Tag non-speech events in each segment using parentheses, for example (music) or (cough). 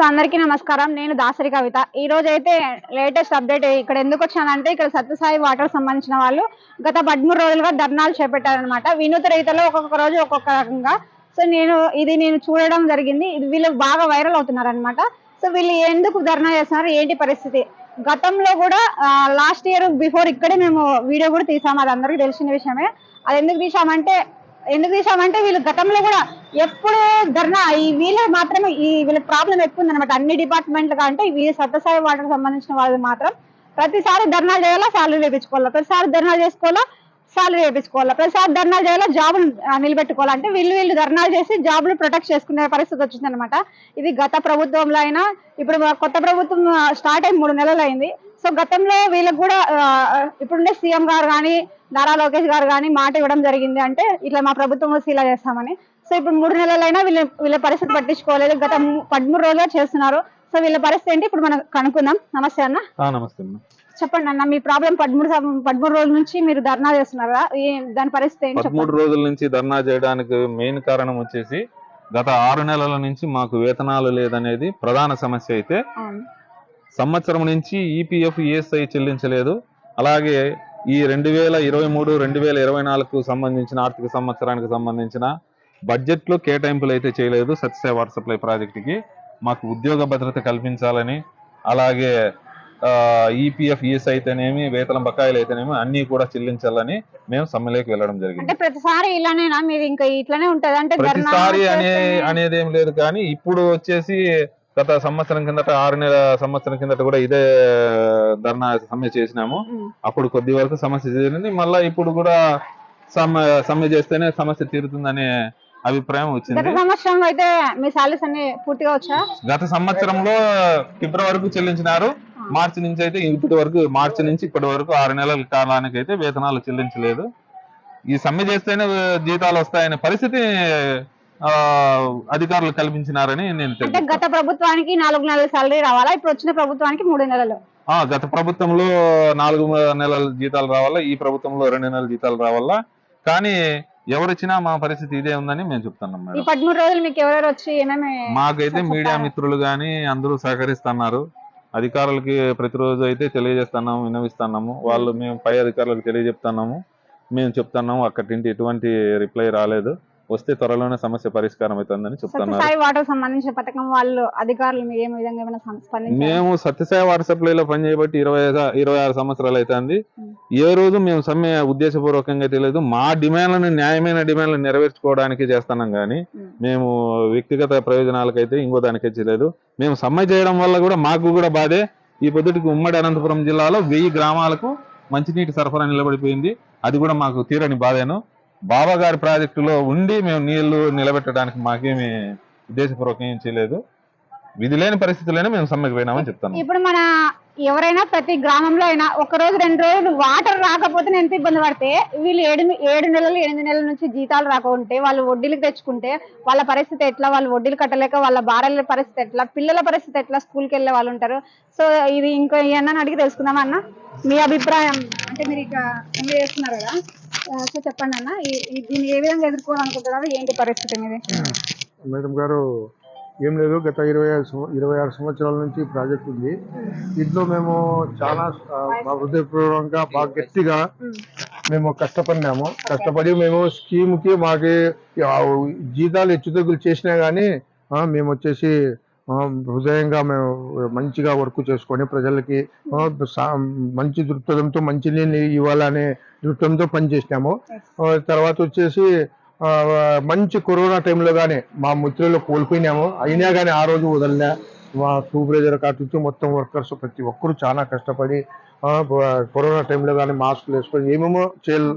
So అందరికీ నమస్కారం. నేను దాసరి కవిత. ఈ రోజు అయితే లేటెస్ట్ అప్డేట్ ఇక్కడ ఎందుకు వచ్చానంటే ఇక్కడ సత్యసాయి వాటర్ సంబంధించిన వాళ్ళు గత పదమూడు రోజులుగా ధర్నాలు చేపట్టారనమాట వినూత రీతిలో ఒక్కొక్క రోజు ఒక్కొక్క రకంగా. సో నేను ఇది నేను చూడడం జరిగింది. ఇది వీళ్ళు బాగా వైరల్ అవుతున్నారు అనమాట సో వీళ్ళు ఎందుకు ధర్నా చేస్తున్నారు? ఏంటి పరిస్థితి? గతంలో కూడా లాస్ట్ ఇయర్ బిఫోర్ ఇక్కడే మేము వీడియో కూడా తీసాము. అది అందరికీ తెలిసిన విషయమే. అది ఎందుకు తీసామంటే ఎందుకు తీసామంటే వీళ్ళు గతంలో కూడా ఎప్పుడు ధర్నా ఈ వీళ్ళు మాత్రమే ఈ వీళ్ళ ప్రాబ్లం ఎక్కువ ఉందన్నమాట అన్ని డిపార్ట్మెంట్లు అంటే వీళ్ళు సత్యసాయి వాటర్ సంబంధించిన వాళ్ళు మాత్రం ప్రతిసారి ధర్నాలు చేయాలా సాలరీ వేపించుకోవాలా? ప్రతిసారి ధర్నాలు చేసుకోవాలా సాలరీ వేపించుకోవాలా? ప్రతిసారి ధర్నాలు చేయాలా జాబులు నిలబెట్టుకోవాలా? అంటే వీళ్ళు వీళ్ళు ధర్నాలు చేసి జాబులు ప్రొటెక్ట్ చేసుకునే పరిస్థితి వచ్చిందనమాట ఇది గత ప్రభుత్వంలో అయినా ఇప్పుడు కొత్త ప్రభుత్వం స్టార్ట్ అయి మూడు నెలలు అయింది సో గతంలో వీళ్ళకి కూడా ఇప్పుడుండే సీఎం గారు కానీ నారా లోకేష్ గారు కానీ మాట ఇవ్వడం జరిగింది అంటే ఇట్లా మా ప్రభుత్వంలో సీలా చేస్తామని. సో ఇప్పుడు మూడు నెలలైనా వీళ్ళ వీళ్ళ పరిస్థితి పట్టించుకోలేదు. గత పదమూడు రోజులుగా చేస్తున్నారు. సో వీళ్ళ పరిస్థితి ఏంటి? ఇప్పుడు మనం కనుక్కుందాం. నమస్తే అన్న. నమస్తే చెప్పండి అన్న మీ ప్రాబ్లం పదమూడు పదమూడు రోజుల నుంచి మీరు ధర్నా చేస్తున్నారా దాని పరిస్థితి ఏంటి? పదమూడు రోజుల నుంచి ధర్నా చేయడానికి మెయిన్ కారణం వచ్చేసి గత ఆరు నెలల నుంచి మాకు వేతనాలు లేదనేది ప్రధాన సమస్య అయితే. సంవత్సరం నుంచి ఈపీఎఫ్ ఈఎస్ఐ చెల్లించలేదు. అలాగే ఈ రెండు వేల ఇరవై మూడు రెండు వేల ఇరవై నాలుగు సంబంధించిన ఆర్థిక సంవత్సరానికి సంబంధించిన బడ్జెట్లో కేటాయింపులు అయితే చేయలేదు సత్యసాయి వాటర్ సప్లై ప్రాజెక్టుకి. మాకు ఉద్యోగ భద్రత కల్పించాలని అలాగే ఈపీఎఫ్ ఈఎస్ఐ అయితేనేమి వేతన బకాయిలు అయితేనేమి అన్ని కూడా చెల్లించాలని మేము సమ్మెలోకి వెళ్ళడం జరిగింది. ప్రతిసారి ఇలానేనా మీరు ఇంకా ఇట్లానే ఉంటది? అంటే ప్రతిసారి అనే అనేది ఏం లేదు కానీ ఇప్పుడు వచ్చేసి గత సంవత్సరం కిందట ఆరు నెల సంవత్సరం కిందట కూడా ఇదే ధర్నా సమ్మె చేసినాము. అప్పుడు కొద్ది వరకు సమస్య తీరింది మళ్ళా ఇప్పుడు కూడా సమ్మె సమ్మె చేస్తేనే సమస్య తీరుతుందనే అభిప్రాయం గత వచ్చింది సంవత్సరం అయితే మీ సాలరీస్ అన్ని పూర్తిగా వచ్చా? గత సంవత్సరంలో ఫిబ్రవరి వరకు చెల్లించినారు మార్చి నుంచి అయితే ఇప్పటి వరకు మార్చి నుంచి ఇప్పటి వరకు ఆరు నెలల కాలానికి అయితే వేతనాలు చెల్లించలేదు. ఈ సమ్మె చేస్తేనే జీతాలు వస్తాయనే పరిస్థితి అధికారులు కల్పించినారని నేను అంటే గత ప్రభుత్వానికి నాలుగు నెలల సాలరీ రావాలా? ఇప్పుడు వచ్చిన ప్రభుత్వానికి మూడు నెలలు. గత ప్రభుత్వంలో నాలుగు నెలల జీతాలు రావాలా? ఈ ప్రభుత్వంలో రెండు నెలల జీతాలు రావాలా? కానీ ఎవరు వచ్చినా మా పరిస్థితి ఇదే ఉందని మేము చెప్తున్నాం మేడం. పదమూడు రోజులు మీకు ఎవరెవరు వచ్చి మాకైతే? మీడియా మిత్రులు గాని అందరూ సహకరిస్తున్నారు. అధికారులకి ప్రతిరోజు అయితే తెలియజేస్తున్నాము వినవిస్తున్నాము వాళ్ళు మేము పై అధికారులకు తెలియజెప్తున్నాము. మేము చెప్తున్నాము అక్కడి నుండి ఎటువంటి రిప్లై రాలేదు. వస్తే త్వరలోనే సమస్య పరిష్కారం అవుతుందని చెప్తున్నారు. సత్యసాయి వాటర్ సంబంధించిన పథకం వాళ్ళు అధికారులు మీరు ఏమి విధంగా ఏమైనా స్పందించారా? మేము సత్యసాయి వాటర్ సప్లైలో పనిచేయబట్టి ఇరవై ఇరవై ఆరు సంవత్సరాలు అవుతుంది. ఏ రోజు మేము సమ్మె ఉద్దేశపూర్వకంగా తెలియదు. మా డిమాండ్లను న్యాయమైన డిమాండ్లను నెరవేర్చుకోవడానికి చేస్తున్నాం కానీ. మేము వ్యక్తిగత ప్రయోజనాలకైతే ఇంకో దానికే చేయలేదు మేము సమ్మె చేయడం వల్ల కూడా మాకు కూడా బాధే. ఈ పొద్దుటికి ఉమ్మడి అనంతపురం జిల్లాలో వెయ్యి గ్రామాలకు మంచినీటి సరఫరా నిలబడిపోయింది. అది కూడా మాకు తీరని బాధేను. బాబాగారి ప్రాజెక్టులో ఉండి మేము నీళ్ళు నిలబెట్టడానికి మాకేమి ఉద్దేశపూర్వకం ఏం చేయలేదు. విధి లేని పరిస్థితుల్లోనే మేము సమ్మెకు పోయినామని చెప్తాను. ఇప్పుడు మన ఎవరైనా ప్రతి గ్రామంలో అయినా ఒక రోజు రెండు రోజులు వాటర్ రాకపోతే ఎంత ఇబ్బంది పడితే వీళ్ళు ఏడు ఏడు నెలలు ఎనిమిది నెలల నుంచి జీతాలు రాకుంటే వాళ్ళు వడ్డీలకు తెచ్చుకుంటే వాళ్ళ పరిస్థితి ఎట్లా వాళ్ళు వడ్డీలు కట్టలేక వాళ్ళ భార్యల పరిస్థితి ఎట్లా పిల్లల పరిస్థితి ఎట్లా స్కూల్కి వెళ్ళే వాళ్ళు ఉంటారు. సో ఇది ఇంకా ఏమన్నా అడిగి తెలుసుకుందామా అన్న? మీ అభిప్రాయం అంటే మీరు ఇక ఎంజాయ్ చేస్తున్నారు కదా సో చెప్పండి అన్న దీన్ని ఏ విధంగా ఎదుర్కోవాలనుకుంటున్నారు ఏంటి పరిస్థితి మీది మేడం గారు ఏం లేదు గత ఇరవై ఆరు ఇరవై ఆరు సంవత్సరాల నుంచి ప్రాజెక్ట్ ఉంది. దీంట్లో మేము చాలా మా హృదయపూర్వకంగా బాగా గట్టిగా మేము కష్టపడినాము. కష్టపడి మేము స్కీమ్కి మాకు జీతాలు హెచ్చుతగ్గులు చేసినా కానీ మేము వచ్చేసి హృదయంగా మేము మంచిగా వర్క్ చేసుకొని ప్రజలకి సా- మంచి దృక్పథంతో మంచి నీళ్ళు ఇవ్వాలనే దృక్పథంతో పనిచేసినాము. తర్వాత వచ్చేసి మంచి కరోనా టైంలో కానీ మా మిత్రులు కోల్పోయినాము. అయినా కానీ ఆ రోజు వదలలే మా సూపర్వైజర్ కాటు నుంచి మొత్తం వర్కర్స్ ప్రతి ఒక్కరు చాలా కష్టపడి కరోనా టైంలో కానీ మాస్కులు వేసుకొని ఏమేమో చేయాలి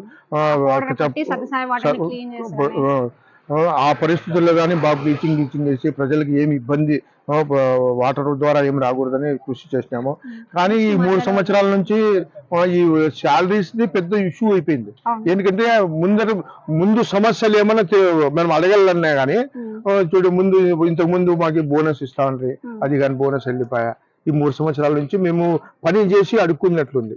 ఆ పరిస్థితుల్లో కానీ బాగా బ్లీచింగ్ గీచింగ్ చేసి ప్రజలకు ఏమి ఇబ్బంది వాటర్ ద్వారా ఏమి రాకూడదని కృషి చేసినాము. కానీ ఈ మూడు సంవత్సరాల నుంచి ఈ శాలరీస్ ది పెద్ద ఇష్యూ అయిపోయింది. ఎందుకంటే ముందర ముందు సమస్యలు ఏమన్నా తె- మనం అడగాలన్నా కానీ చూడు ముందు ఇంతకు ముందు మాకు బోనస్ ఇస్తా ఉండ్రి. అది కానీ బోనస్ వెళ్ళిపోయా. ఈ మూడు సంవత్సరాల నుంచి మేము పని చేసి అడుక్కున్నట్లుంది.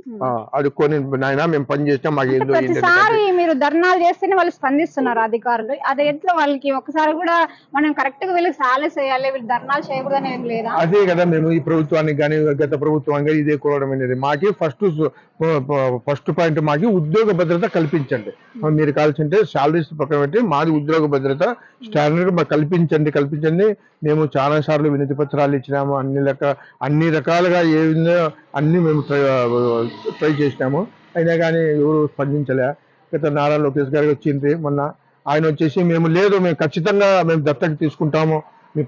అడుక్కొని నాయన మేము పని చేసినా మాకు ఏందో ప్రతిసారి మీరు ధర్నాలు చేస్తేనే వాళ్ళు స్పందిస్తున్నారు అధికారులు. అది ఎట్లా వాళ్ళకి? ఒకసారి కూడా మనం కరెక్ట్గా వీళ్ళకి సాలరీ చేయాలి వీళ్ళు ధర్నాలు చేయకూడదని ఏం లేదా? అదే కదా మేము ఈ ప్రభుత్వానికి కానీ గత ప్రభుత్వానికి కానీ ఇదే కోరడం అనేది. మాకి ఫస్ట్ ఫస్ట్ పాయింట్ మాకి ఉద్యోగ భద్రత కల్పించండి. మీరు కావాల్సింటే శాలరీస్ పక్కన పెట్టి మాది ఉద్యోగ భద్రత స్టాండర్డ్ కల్పించండి కల్పించండి. మేము చాలా సార్లు వినతి పత్రాలు ఇచ్చినాము అన్ని రక అన్ని రకాలుగా ఏ విధంగా అన్ని మేము ట్రై చేసినాము. అయినా కానీ ఎవరు స్పందించలే. గత నారా లోకేష్ గారికి వచ్చింది మొన్న. ఆయన వచ్చేసి మేము లేదు మేము ఖచ్చితంగా మేము దత్తత తీసుకుంటాము. మీ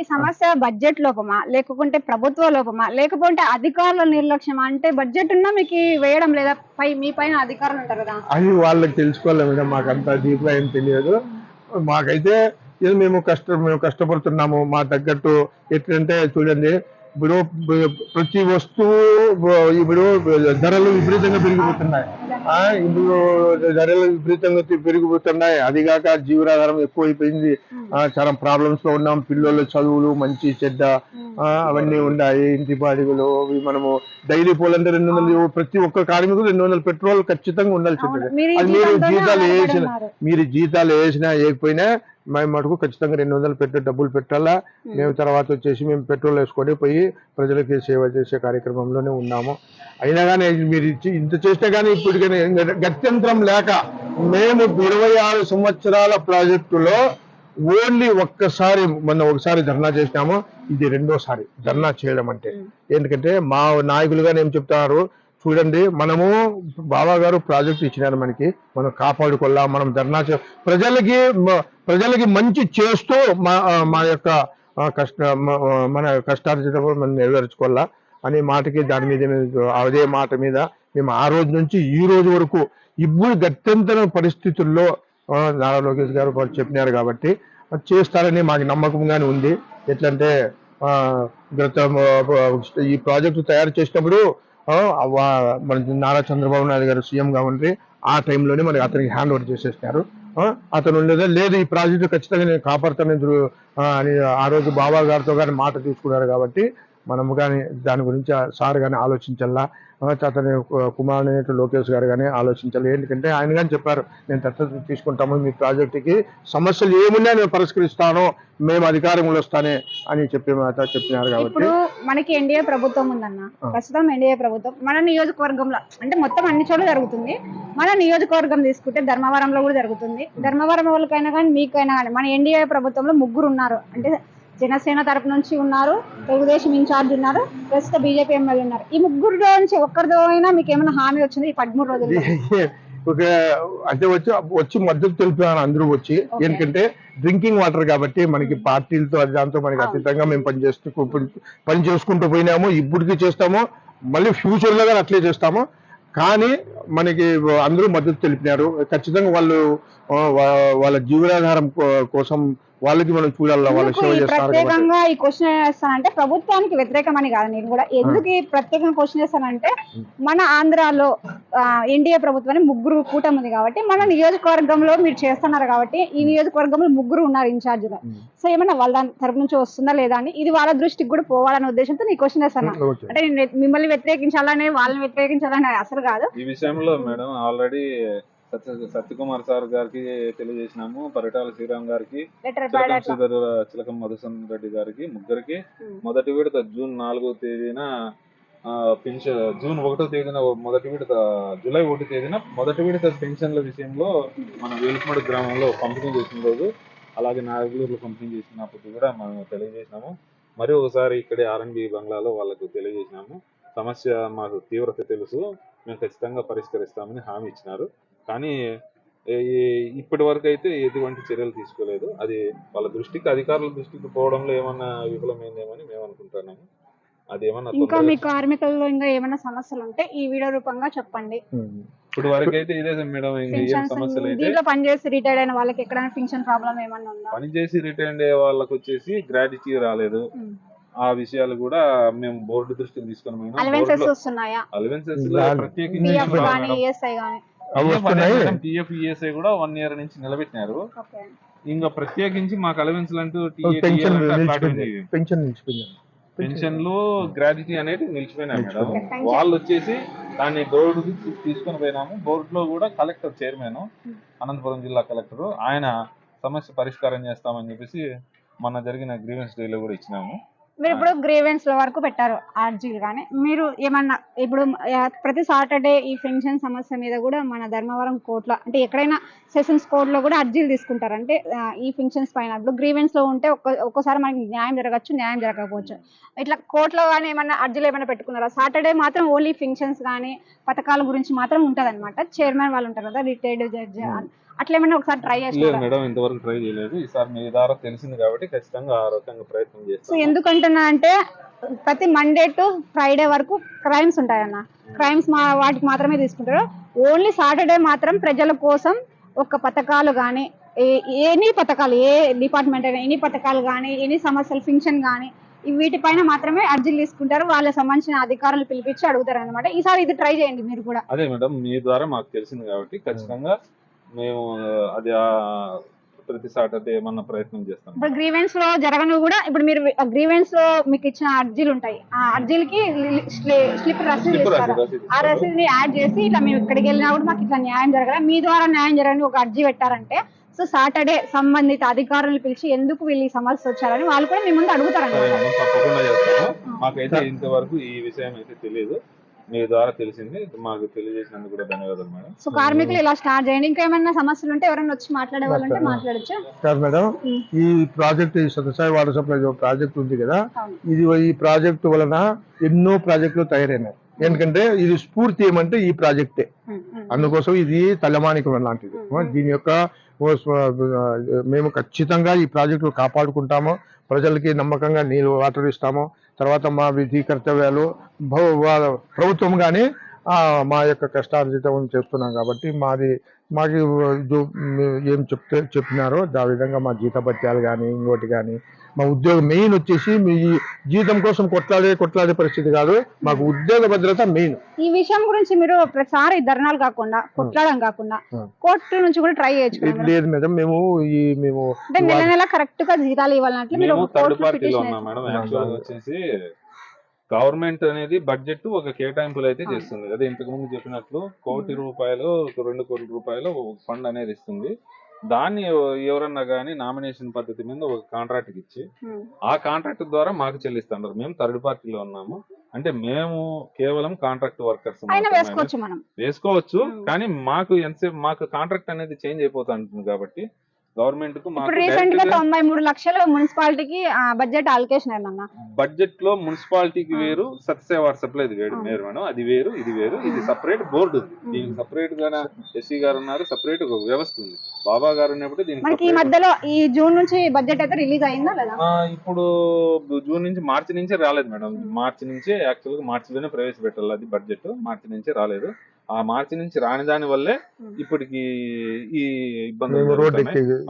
ఈ- సమస్య బడ్జెట్ లోపమా? లేకుంటే ప్రభుత్వ లోపమా? లేకపోతే అధికారుల నిర్లక్ష్యమా? అంటే బడ్జెట్ ఉన్నా మీకు వేయడం లేదా? పై మీ పైన అధికారులు ఉంటారు కదా. అది వాళ్ళకి తెలుసుకోవాలి మేడం. మాకంత డీప్గా ఏం తెలియదు. మాకైతే ఇది మేము కష్ట మేము కష్టపడుతున్నాము మా తగ్గట్టు ఎట్లంటే చూడండి ఇప్పుడు ప్రతి వస్తువు ఇప్పుడు ధరలు విపరీతంగా పెరిగిపోతున్నాయి. ఇప్పుడు ధరలు విపరీతంగా పెరిగిపోతున్నాయి. అది కాక జీవనాధారం ఎక్కువైపోయింది. ఆ, చాలా ప్రాబ్లమ్స్లో ఉన్నాం. పిల్లల చదువులు మంచి చెడ్డ ఆ, అవన్నీ ఉన్నాయి. ఇంటి బాడిగలు మనము డైలీ పోలంటే రెండు వందలు ప్రతి ఒక్క కార్మికుడు రెండు వందల పెట్రోల్ ఖచ్చితంగా ఉండాల్సిందే ఈ అది మీరు జీతాలు వేసిన. మీరు జీతాలు వేసినా వేయకపోయినా మేము మటుకు ఖచ్చితంగా రెండు వందలు పెట్టే డబ్బులు పెట్టాలా? మేము. తర్వాత వచ్చేసి మేము పెట్రోల్ వేసుకొని పోయి ప్రజలకి సేవ చేసే కార్యక్రమంలోనే ఉన్నాము. అయినా కానీ మీరు ఇచ్చి ఇంత చేస్తే కానీ ఇప్పుడు గత్యంతరం లేక మేము ఇరవై ఆరు సంవత్సరాల ప్రాజెక్టులో ఓన్లీ ఒక్కసారి మొన్న ఒకసారి ధర్నా చేసినాము. ఇది రెండోసారి ధర్నా చేయడం అంటే. ఎందుకంటే మా నాయకులుగా ఏం చెప్తున్నారు చూడండి మనము బాబా గారు ప్రాజెక్ట్ ఇచ్చినారు మనకి. మనం కాపాడుకోలా మనం ధర్నా చే ప్రజలకి ప్రజలకి మంచి చేస్తూ మా మా యొక్క కష్ట మన కష్టార్జితం మనం నెరవేర్చుకోవాలా అనే మాటకి దాని మీద అదే మాట మీద మేము ఆ రోజు నుంచి ఈ రోజు వరకు ఇప్పుడు గత్యంతర పరిస్థితుల్లో నారా లోకేష్ గారు చెప్పినారు కాబట్టి చేస్తారని మాకు నమ్మకంగానే ఉంది. ఎట్లంటే గత ఈ ప్రాజెక్టు తయారు చేసినప్పుడు మన నారా చంద్రబాబు నాయుడు గారు సీఎంగా ఉండి ఆ టైంలోనే మనకి అతనికి హ్యాండ్ ఓవర్ చేసేసినారు. అతను ఉండేదే లేదు ఈ ప్రాజెక్టు ఖచ్చితంగా నేను కాపాడుతాను ఆ, అని ఆ రోజు బాబా గారితో కానీ మాట తీసుకున్నారు కాబట్టి మనము కానీ దాని గురించి సార్ కానీ ఆలోచించాలా అతని కుమారుడు అయినటువంటి లోకేష్ గారు కానీ ఆలోచించాలి ఎందుకంటే ఆయన కానీ చెప్పారు నేను దత్తత తీసుకుంటాము మీ ప్రాజెక్టుకి సమస్యలు ఏమున్నా నేను పరిష్కరిస్తాను మేము అధికారంలో వస్తానే అని చెప్పే మాట చెప్పినారు కాబట్టి. ఇప్పుడు మనకి ఎన్డీఏ ప్రభుత్వం ఉందన్న ప్రస్తుతం ఎన్డీఏ ప్రభుత్వం మన నియోజకవర్గంలో అంటే మొత్తం అన్ని చోట్ల జరుగుతుంది. మన నియోజకవర్గం తీసుకుంటే ధర్మవరంలో కూడా జరుగుతుంది. ధర్మవరం వాళ్ళకైనా కానీ మీకైనా కానీ మన ఎన్డీఏ ప్రభుత్వంలో ముగ్గురు ఉన్నారు. అంటే జనసేన తరపు నుంచి ఉన్నారు తెలుగుదేశం ఇన్ఛార్జ్ ఉన్నారు ప్రస్తుత బీజేపీ ఎమ్మెల్యే ఉన్నారు. ఈ ముగ్గురులో నుంచి ఒక్కరితో అయినా మీకు ఏమైనా హామీ వచ్చింది ఈ పదమూడు రోజుల్లో? (laughs) ఒక అంటే వచ్చి వచ్చి మద్దతు తెలిపారు అందరూ వచ్చి ఎందుకంటే డ్రింకింగ్ వాటర్ కాబట్టి మనకి పార్టీలతో అది దాంతో మనకి అతీతంగా మేము పని చేస్తూ పని చేసుకుంటూ పోయినాము ఇప్పటికీ చేస్తాము మళ్ళీ ఫ్యూచర్లో కూడా అట్లే చేస్తాము. కానీ మనకి అందరూ మద్దతు తెలిపినారు. ఖచ్చితంగా వాళ్ళు వాళ్ళ జీవనాధారం కోసం వాళ్ళకి మనం చూడాలి వాళ్ళ సేవ ప్రత్యేకంగా ఈ క్వశ్చన్ వేస్తానంటే ప్రభుత్వానికి వ్యతిరేకమని కాదు. నేను కూడా ఎందుకు ఈ ప్రత్యేకంగా క్వశ్చన్ వేస్తానంటే మన ఆంధ్రాలో ఎన్డీఏ ప్రభుత్వాన్ని ముగ్గురు కూటమి ఉంది కాబట్టి మన నియోజకవర్గంలో మీరు చేస్తున్నారు కాబట్టి ఈ నియోజకవర్గంలో ముగ్గురు ఉన్నారు ఇన్ఛార్జ్గా సో ఏమన్నా వాళ్ళ దాని తరపు నుంచి వస్తుందా లేదా అని ఇది వాళ్ళ దృష్టికి కూడా పోవాలనే ఉద్దేశంతో నీ క్వశ్చన్ వేస్తాను. ఓకే. అంటే నేను మిమ్మల్ని వ్యతిరేకించాలనే వాళ్ళని వ్యతిరేకించాలనే అసలు కాదు. ఈ విషయంలో madam already Satya Satyakumar sir గారికి తెలియజేసినాము. పరిటాల శ్రీరామ్ గారికి చిలకం శ్రీధర్ చిలకం మధుసూదన్ రెడ్డి గారికి ముగ్గురికి. మొదటి విడత జూన్ నాలుగో తేదీన పెన్షన్ జూన్ ఒకటో తేదీన మొదటి విడత జూలై ఒకటి తేదీన మొదటి విడత పెన్షన్ల విషయంలో మన వేలుపమడి గ్రామంలో పంపిణీ చేసిన రోజు అలాగే నాగలూరులో పంపిణీ చేసినప్పుడు కూడా మనం తెలియజేసినాము. మరి ఒకసారి ఇక్కడే ఆర్ఎన్బి బంగ్లాలో వాళ్ళకు తెలియజేసినాము. సమస్య మాకు తీవ్రత తెలుసు. మేము ఖచ్చితంగా పరిష్కరిస్తామని హామీ ఇచ్చినారు. కానీ ఇప్పటి వరకు అయితే ఎటువంటి చర్యలు తీసుకోలేదు. అది వాళ్ళ దృష్టికి అధికారుల దృష్టికి పోవడంలో ఏమన్నా విఫలమైందేమని మేము అనుకుంటున్నాము. అది ఏమన్నా ఇంకా మీ కార్మికుల్లో ఇంకా ఏమైనా సమస్యలు ఉంటే ఈ వీడియో రూపంగా చెప్పండి. ఇప్పటి వరకు అయితే ఇదే మేడం ఏం సమస్యలు అయితే దీంట్లో పనిచేసి రిటైర్డ్ అయిన వాళ్ళకి ఎక్కడైనా పింఛన్ ప్రాబ్లం ఏమన్నా ఉందా? పని చేసి రిటైర్డ్ అయ్యే వాళ్ళకి వచ్చేసి గ్రాడ్యుటీ రాలేదు. ఆ విషయాలు కూడా మేము బోర్డు దృష్టికి తీసుకొని అలవెన్సెస్ వస్తున్నాయా? అలవెన్సెస్ ప్రత్యేకించి అవి వస్తున్నాయి. ఈఎస్ఐ కూడా వన్ ఇయర్ నుంచి నిలబెట్టినారు. ఓకే. ఇంకా ప్రత్యేకించి మాకు అలవెన్స్ అంటూ పెన్షన్ నిలిచిపోయింది. పెన్షన్ నిలిచిపోయింది. పెన్షన్లు గ్రాడ్యుటీ అనేది నిలిచిపోయినాయి మేడం. వాళ్ళు వచ్చేసి దాన్ని బోర్డు తీసుకొని పోయినాము. బోర్డు లో కూడా కలెక్టర్ చైర్మన్ అనంతపురం జిల్లా కలెక్టర్ ఆయన సమస్య పరిష్కారం చేస్తామని చెప్పేసి మొన్న జరిగిన గ్రీవెన్స్ డే లో కూడా ఇచ్చినాము. మీరు ఇప్పుడు గ్రీవెన్స్ వరకు పెట్టారు అర్జీలు కానీ మీరు ఏమన్నా ఇప్పుడు ప్రతి సాటర్డే ఈ పెన్షన్ సమస్య మీద కూడా మన ధర్మవరం కోర్టులో అంటే ఎక్కడైనా సెషన్స్ కోర్టులో కూడా అర్జీలు తీసుకుంటారు. అంటే ఈ పెన్షన్స్ పైన ఇప్పుడు గ్రీవెన్స్లో ఉంటే ఒక్క ఒక్కోసారి మనకి న్యాయం జరగచ్చు న్యాయం జరగకపోవచ్చు. ఇట్లా కోర్టులో కానీ ఏమన్నా అర్జీలు ఏమైనా పెట్టుకున్నారా? సాటర్డే మాత్రం ఓన్లీ పెన్షన్స్ కానీ పథకాల గురించి మాత్రం ఉంటుంది చైర్మన్ వాళ్ళు ఉంటారు కదా రిటైర్డ్ జడ్జి అట్లా ఏమైనా ఒకసారి ట్రై లేదు చేస్తారా మేడం ఇంతవరకు ట్రై చేయలేదు. ఈసారి మీ ద్వారా తెలిసింది కాబట్టి ఖచ్చితంగా ఆ రకంగా ప్రయత్నం సో చేస్తాం ఎందుకంటున్నా అంటే ప్రతి మండే టు ఫ్రైడే వరకు క్రైమ్స్ ఉంటాయన్న. క్రైమ్స్ మా వాటికి మాత్రమే తీసుకుంటారు. ఓన్లీ సాటర్డే మాత్రం ప్రజల కోసం ఒక పథకాలు కానీ ఎనీ పథకాలు ఏ డిపార్ట్మెంట్ అయినా ఎనీ పథకాలు కానీ ఎనీ సమస్యలు ఫింక్షన్ కానీ వీటిపైన మాత్రమే అర్జీలు తీసుకుంటారు. వాళ్ళకి సంబంధించిన అధికారులు పిలిపించి అడుగుతారు అనమాట ఈసారి ఇది ట్రై చేయండి మీరు కూడా. అదే మేడం మీ ద్వారా మాకు తెలిసింది కాబట్టి ఖచ్చితంగా మేము అది ఆ ప్రతి సాటర్డే ఏమన్నా ప్రయత్నం చేస్తాం. ఇప్పుడు గ్రీవెన్స్లో జరగను కూడా ఇప్పుడు మీరు గ్రీవెన్స్లో మీకు ఇచ్చిన అర్జీలు ఉంటాయి. ఆ అర్జీలకి స్లిప్ రసీదు ఆ రసీదుని యాడ్ చేసి ఇట్లా మేము ఇక్కడికి వెళ్ళినా కూడా మాకు ఇట్లా న్యాయం జరగదు? మీ ద్వారా న్యాయం జరగని ఒక అర్జీ పెట్టారంటే సో సాటర్డే సంబంధిత అధికారులను పిలిచి ఎందుకు వీళ్ళు ఈ సమస్య వచ్చారని వాళ్ళు కూడా మీ ముందు అడుగుతారు తప్పకుండా చేస్తాము. మాకైతే ఇంతవరకు ఈ విషయం అయితే తెలియదు. మీ ద్వారా తెలిసింది. మాకు తెలియజేసినందుకు కూడా ధన్యవాదాలు మేడం. సో కార్మికులు ఇలా స్టార్ట్ చేయండి. ఇంకా ఏమైనా సమస్యలు ఉంటే ఎవరైనా వచ్చి మాట్లాడే వాళ్ళంటే మాట్లాడచ్చు. కాదు మేడం. ఈ ప్రాజెక్ట్ ఈ సత్యసాయి వాటర్ సప్లై ప్రాజెక్ట్ ఉంది కదా. ఇది ఈ ప్రాజెక్ట్ వలన ఎన్నో ప్రాజెక్టులు తయారైనాయి. ఎందుకంటే ఇది స్ఫూర్తి ఏమంటే ఈ ప్రాజెక్టే. అందుకోసం ఇది తలమానికం లాంటిది. దీని యొక్క మేము ఖచ్చితంగా ఈ ప్రాజెక్టులు కాపాడుకుంటాము. ప్రజలకి నమ్మకంగా నీళ్ళు వాటర్ ఇస్తాము. తర్వాత మా విధి కర్తవ్యాలు ప్రభుత్వం కానీ మా యొక్క కష్టార్జితం చేస్తున్నాం కాబట్టి మాది మాకు ఏం చెప్తే చెప్పినారో ఆ విధంగా మా జీతభత్యాలు కానీ ఇంకోటి కానీ మా ఉద్యోగం మెయిన్ వచ్చేసి మీ జీతం కోసం కొట్లాడే కొట్లాడే పరిస్థితి కాదు. మాకు ఉద్యోగ భద్రత మెయిన్. ఈ విషయం గురించి మీరు ప్రతిసారి ధర్నాలు కాకుండా కొట్లాడడం కాకుండా. కోర్టు నుంచి కూడా ట్రై చేయొచ్చు. లేదు మేడం? మేము ఈ మేము అంటే నెల నెల కరెక్ట్గా జీతాలు ఇవ్వాలంటే మీరు వచ్చేసి గవర్నమెంట్ అనేది బడ్జెట్ ఒక కేటాయింపులు అయితే చేస్తుంది. అదే ఇంతకు ముందు చెప్పినట్లు కోటి రూపాయలు రెండు కోట్ల రూపాయలు ఫండ్ అనేది ఇస్తుంది. దాన్ని ఎవ- ఎవరన్నా కానీ నామినేషన్ పద్ధతి మీద ఒక కాంట్రాక్ట్ ఇచ్చి ఆ కాంట్రాక్ట్ ద్వారా మాకు చెల్లిస్తున్నారు మేము థర్డ్ పార్టీలో ఉన్నాము. అంటే మేము కేవలం కాంట్రాక్ట్ వర్కర్స్ వేసుకోవచ్చు. కానీ మాకు ఎంతసేపు మాకు కాంట్రాక్ట్ అనేది చేంజ్ అయిపోతా ఉంటుంది కాబట్టి గవర్నమెంట్కు రీసెంట్గా తొంభై మూడు లక్షలు మున్సిపాలిటీకి బడ్జెట్ అలొకేషన్ అయిందన్న బడ్జెట్లో మున్సిపాలిటీకి. వేరు సత్యసేవ సప్లై ఇది వేరు. ఆ. వేరు మేడం అది వేరు ఇది వేరు ఇది సపరేట్ బోర్డు దీనికి సపరేట్గా ఎస్సీ గారు ఉన్నారు సపరేట్ ఒక వ్యవస్థ ఉంది. బాబా గారు ఉన్నప్పుడు దీనికి ఈ మధ్యలో ఈ జూన్ నుంచి బడ్జెట్ అయితే రిలీజ్ అయిందా లేదా? ఇప్పుడు జూన్ నుంచి మార్చి నుంచే రాలేదు మేడం. మార్చి నుంచే యాక్చువల్గా మార్చిలోనే ప్రవేశపెట్టాలి అది బడ్జెట్ మార్చి నుంచే రాలేదు. ఆ మార్చి నుంచి రాని దాని వల్లే. ఇప్పటికి ఈ ఇబ్బందులు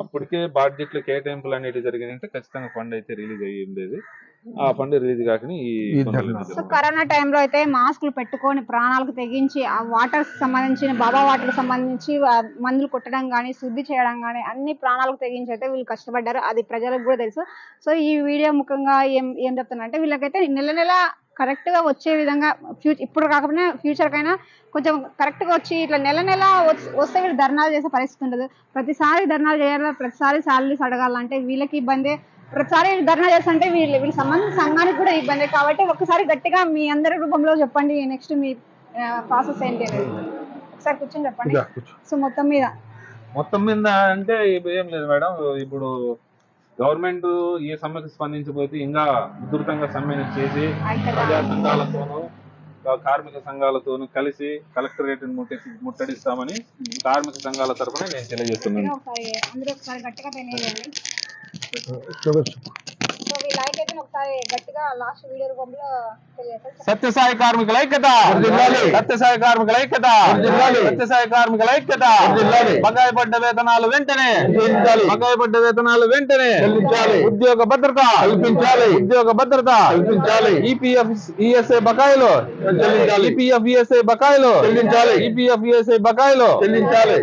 అప్పటికే బడ్జెట్లో కేటాయింపులు అనేవి జరిగినంటే ఖచ్చితంగా ఫండ్ అయితే రిలీజ్ అయ్యి ఉండేది. ఆ ఫండ్ రిలీజ్ కాకని సో. కరోనా టైంలో అయితే మాస్కులు పెట్టుకొని ప్రాణాలకు తెగించి ఆ వాటర్ సంబంధించిన బాబా వాటర్ సంబంధించి మందులు కొట్టడం కానీ శుద్ధి చేయడం కానీ అన్ని ప్రాణాలకు తెగించి అయితే వీళ్ళు కష్టపడ్డారు. అది ప్రజలకు కూడా తెలుసు. సో ఈ వీడియో ముఖంగా ఏం ఏం చెప్తున్నానంటే వీళ్ళకైతే నెల నెల కరెక్ట్గా వచ్చే విధంగా ఫ్యూచర్ ఇప్పుడు కాకపోయినా ఫ్యూచర్ కైనా కొంచెం కరెక్ట్గా వచ్చి ఇట్లా నెల నెల వస్- వస్తే వీళ్ళు ధర్నాలు చేసే పరిస్థితి ఉండదు. ప్రతిసారి ధర్నాలు చేయాలి? ప్రతిసారి సాలరీస్ అడగాలంటే వీళ్ళకి ఇబ్బంది. ప్రతిసారి ధర్నా చేస్తుంటే వీళ్ళు వీళ్ళ సంబంధించిన సంఘానికి కూడా ఇబ్బంది. కాబట్టి ఒకసారి గట్టిగా మీ అందరి రూపంలో చెప్పండి. నెక్స్ట్ మీ ప్రాసెస్ ఏంటి అనేది. ఒకసారి కూర్చొని చెప్పండి. సో మొత్తం మీద. మొత్తం మీద అంటే ఏం లేదు మేడం. ఇప్పుడు గవర్నమెంట్ ఈ సమ్మెకు స్పందించబోతే ఇంకా ఉధృతంగా సమ్మెను చేసి ప్రజా సంఘాలతోనూ కార్మిక సంఘాలతోనూ కలిసి కలెక్టరేట్ ముట్టడి ముట్టడిస్తామని కార్మిక సంఘాల తరఫున నేను తెలియజేస్తున్నాను. సత్యసాయి కార్మికుల ఐక్యత. సత్యసాయి కార్మికుల ఐక్యత. సత్యసాయి కార్మికుల ఐక్యత. బకాయి పడ్డ వేతనాలు వెంటనే. బకాయి పడ్డ వేతనాలు వెంటనే చెల్లించాలి. ఉద్యోగ భద్రత కల్పించాలి. ఉద్యోగ భద్రత కల్పించాలి. ఈపీఎఫ్ ఈఎస్ఐ బకాయిలు చెల్లించాలి. ఈపీఎఫ్ ఈఎస్ఐ బకాయిలు చెల్లించాలి. ఈపీఎఫ్ ఈఎస్ఐ బకాయిలు చెల్లించాలి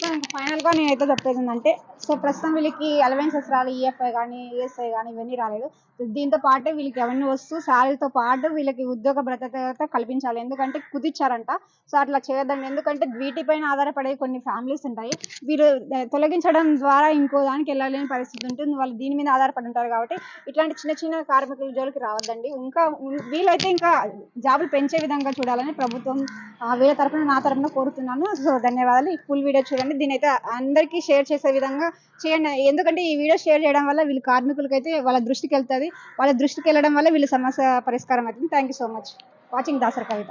సో ఇంకా ఫైనల్గా నేనైతే చెప్పేది ఏంటంటే సో ప్రస్తుతం వీళ్ళకి అలవెన్సెస్ రాలి ఈఎఫ్ఐ కానీ ఈఎస్ఐ కానీ ఇవన్నీ రాలేదు. దీంతో పాటు వీళ్ళకి అవన్నీ వస్తూ శాలరీతో పాటు వీళ్ళకి ఉద్యోగ భద్రత కల్పించాలి. ఎందుకంటే కుదిచ్చారంట సో అట్లా చేయొద్దండి. ఎందుకంటే వీటిపైన ఆధారపడే కొన్ని ఫ్యామిలీస్ ఉంటాయి. వీరు తొలగించడం ద్వారా ఇంకో దానికి వెళ్ళలేని పరిస్థితి ఉంటుంది. వాళ్ళు దీని మీద ఆధారపడి ఉంటారు కాబట్టి ఇట్లాంటి చిన్న చిన్న కార్మికుల జోలికి రావద్దండి. ఇంకా వీళ్ళైతే వీలైతే ఇంకా జాబులు పెంచే విధంగా చూడాలని ప్రభుత్వం ఆ, వీళ్ళ తరపున నా తరపున కోరుతున్నాను. సో ధన్యవాదాలు. ఈ ఫుల్ వీడియో చూడండి. దీని అయితే అందరికీ షేర్ చేసే విధంగా చేయండి. ఎందుకంటే ఈ వీడియో షేర్ చేయడం వల్ల వీళ్ళు కార్మికులకి అయితే వాళ్ళ దృష్టికి వెళ్తుంది వాళ్ళ దృష్టికి వెళ్ళడం వల్ల వీళ్ళ సమస్య పరిష్కారం అవుతుంది. Thank you so much watching Dasari Kavitha